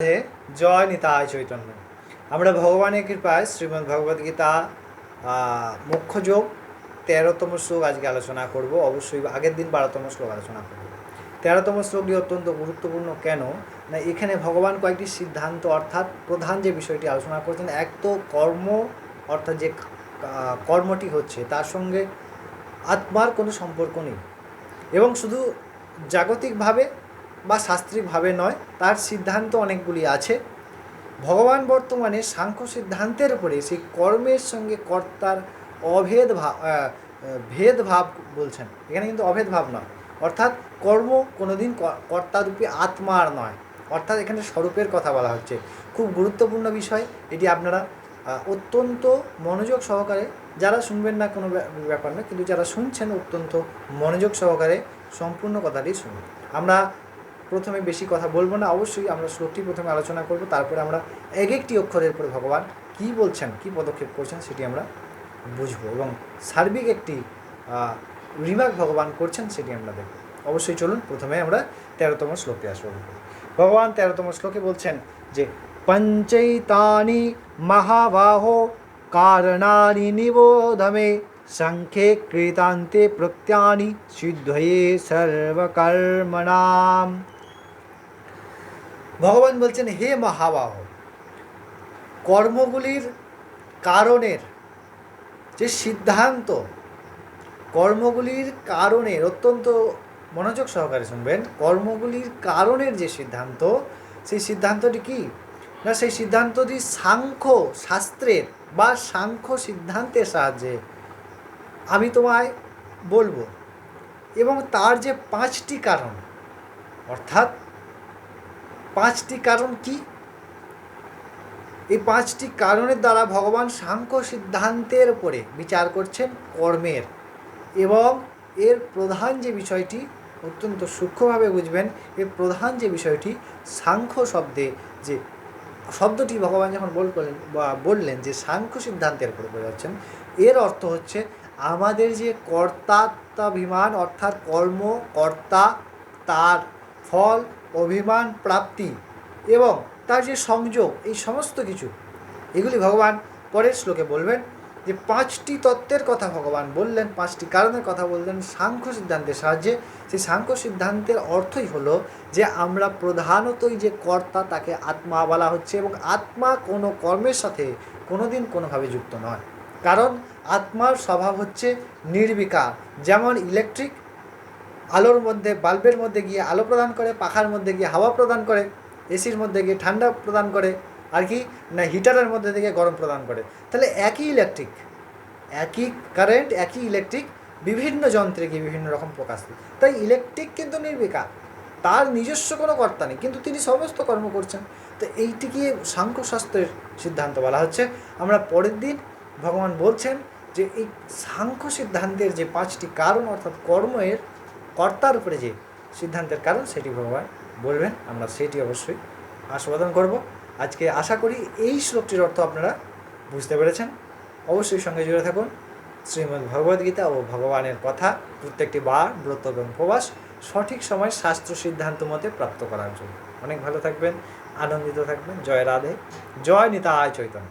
রাধে জয় নিতায় চৈতন্য। আমরা ভগবানের কৃপায় শ্রীমদ্ ভগবদ গীতা মুখ্য তেরোতম শ্লোক আজকে আলোচনা করব। অবশ্যই আগের দিন বারোতম শ্লোক আলোচনা করব। তেরোতম শ্লোকটি অত্যন্ত গুরুত্বপূর্ণ কেন? না, এখানে ভগবান কয়েকটি সিদ্ধান্ত, অর্থাৎ প্রধান যে বিষয়টি আলোচনা করছেন, এক তো কর্ম, অর্থাৎ যে কর্মটি হচ্ছে, তার সঙ্গে আত্মার কোনো সম্পর্ক নেই। এবং শুধু জাগতিকভাবে বা শাস্ত্রিকভাবে নয়, তার সিদ্ধান্ত অনেকগুলি আছে। ভগবান বর্তমানে সাংখ্য সিদ্ধান্তের উপরে সেই কর্মের সঙ্গে কর্তার অভেদ ভাব ভেদভাব বলছেন। এখানে কিন্তু অভেদ ভাব নয়। অর্থাৎ কর্ম কোনোদিন কর্তারূপী আত্মার নয়। অর্থাৎ এখানে স্বরূপের কথা বলা হচ্ছে। খুব গুরুত্বপূর্ণ বিষয়, এটি আপনারা অত্যন্ত মনোযোগ সহকারে, যারা শুনবেন না কোনো ব্যা- ব্যাপার না কিন্তু যারা শুনছেন অত্যন্ত মনোযোগ সহকারে সম্পূর্ণ কথাটি শুনুন। আমরা প্রথমে বেশি কথা বলব না, অবশ্যই আমরা শ্লোকটি প্রথমে আলোচনা করব, তারপরে আমরা এক একটি অক্ষরের পরে ভগবান কি বলছেন, কি পদক্ষেপ করছেন সেটি আমরা বুঝব এবং সার্বিক একটি রিমার্ক ভগবান করছেন সেটি আমরা দেখব। অবশ্যই চলুন প্রথমে আমরা তেরোতম শ্লোকে আসব। ভগবান তেরোতম শ্লোকে বলছেন যে, পঞ্চৈতানি মহাবাহ কারণানি নিবোধমে সংখ্যে কৃতান্তে প্রত্যানি সিদ্ধয়ে সর্বকর্মণাম। ভগবান বলছেন, হে মহাবাহ, কর্মগুলির কারণের যে সিদ্ধান্ত, কর্মগুলির কারণের অত্যন্ত মনোযোগ সহকারে শুনবেন, কর্মগুলির কারণের যে সিদ্ধান্ত, সেই সিদ্ধান্তটি কি? না, সেই সিদ্ধান্তটি সাংখ্য শাস্ত্রের বা সাংখ্য সিদ্ধান্তের সাহায্যে আমি তোমায় বলব। এবং তার যে পাঁচটি কারণ, অর্থাৎ পাঁচটি কারণ কি? এই পাঁচটি কারণের দ্বারা ভগবান সাংখ্য সিদ্ধান্তের উপরে বিচার করছেন কর্মের এবং এর প্রধান যে বিষয়টি অত্যন্ত সূক্ষ্মভাবে বুঝবেন, এর প্রধান যে বিষয়টি সাংখ্য শব্দে যে শব্দটি ভগবান যখন বল করলেন বা বললেন যে সাংখ্য সিদ্ধান্তের উপরে বোঝাচ্ছেন এর অর্থ হচ্ছে আমাদের যে কর্তাত্মাভিমান অর্থাৎ কর্ম, কর্তা, তার ফল অভিমান, প্রাপ্তি এবং তার যে সংযোগ, এই সমস্ত কিছু, এগুলি ভগবান পরের শ্লোকে বলবেন যে পাঁচটি তত্ত্বের কথা ভগবান বললেন, পাঁচটি কারণের কথা বললেন সাংখ্য সিদ্ধান্তের সাহায্যে। সেই সাংখ্য সিদ্ধান্তের অর্থই হলো যে আমরা প্রধানতই যে কর্তা তাকে আত্মা বলা হচ্ছে এবং আত্মা কোনো কর্মের সাথে কোনোদিন কোনোভাবে যুক্ত নয়। কারণ আত্মার স্বভাব হচ্ছে নির্বিকার, যেমন ইলেকট্রিক আলোর মধ্যে, বাল্বের মধ্যে গিয়ে আলো প্রদান করে, পাখার মধ্যে গিয়ে হাওয়া প্রদান করে, এসির মধ্যে গিয়ে ঠান্ডা প্রদান করে, আর কি, না হিটারের মধ্যে থেকে গরম প্রদান করে। তাহলে একই ইলেকট্রিক একই কারেন্ট একই ইলেকট্রিক বিভিন্ন যন্ত্রে গিয়ে বিভিন্ন রকম প্রকাশ তাই ইলেকট্রিক কিন্তু নির্বিকার, তার নিজস্ব কোনো কর্তা নেই, কিন্তু তিনি সমস্ত কর্ম করছেন। তো এইটিকে সাংখ্যশাস্ত্রের সিদ্ধান্ত বলা হচ্ছে। আমরা পরের দিন ভগবান বলছেন যে এই সাংখ্য সিদ্ধান্তের যে পাঁচটি কারণ, অর্থাৎ কর্মের কর্তার উপরে যে সিদ্ধান্তের কারণ, সেটি ভগবান বলবেন। আমরা সেটি অবশ্যই আস্বাদন করব। আজকে আশা করি এই শ্লোকটির অর্থ আপনারা বুঝতে পেরেছেন। অবশ্যই সঙ্গে জুড়ে থাকুন। শ্রীমদ্ ভগবদ্গীতা ও ভগবানের কথা প্রত্যেকটি বার ব্রত এবং উপবাস সঠিক সময় শাস্ত্র সিদ্ধান্ত মতে প্রাপ্ত করার জন্য। অনেক ভালো থাকবেন, আনন্দিত থাকবেন। জয় রাধে। জয় নিতায় চৈতন্য।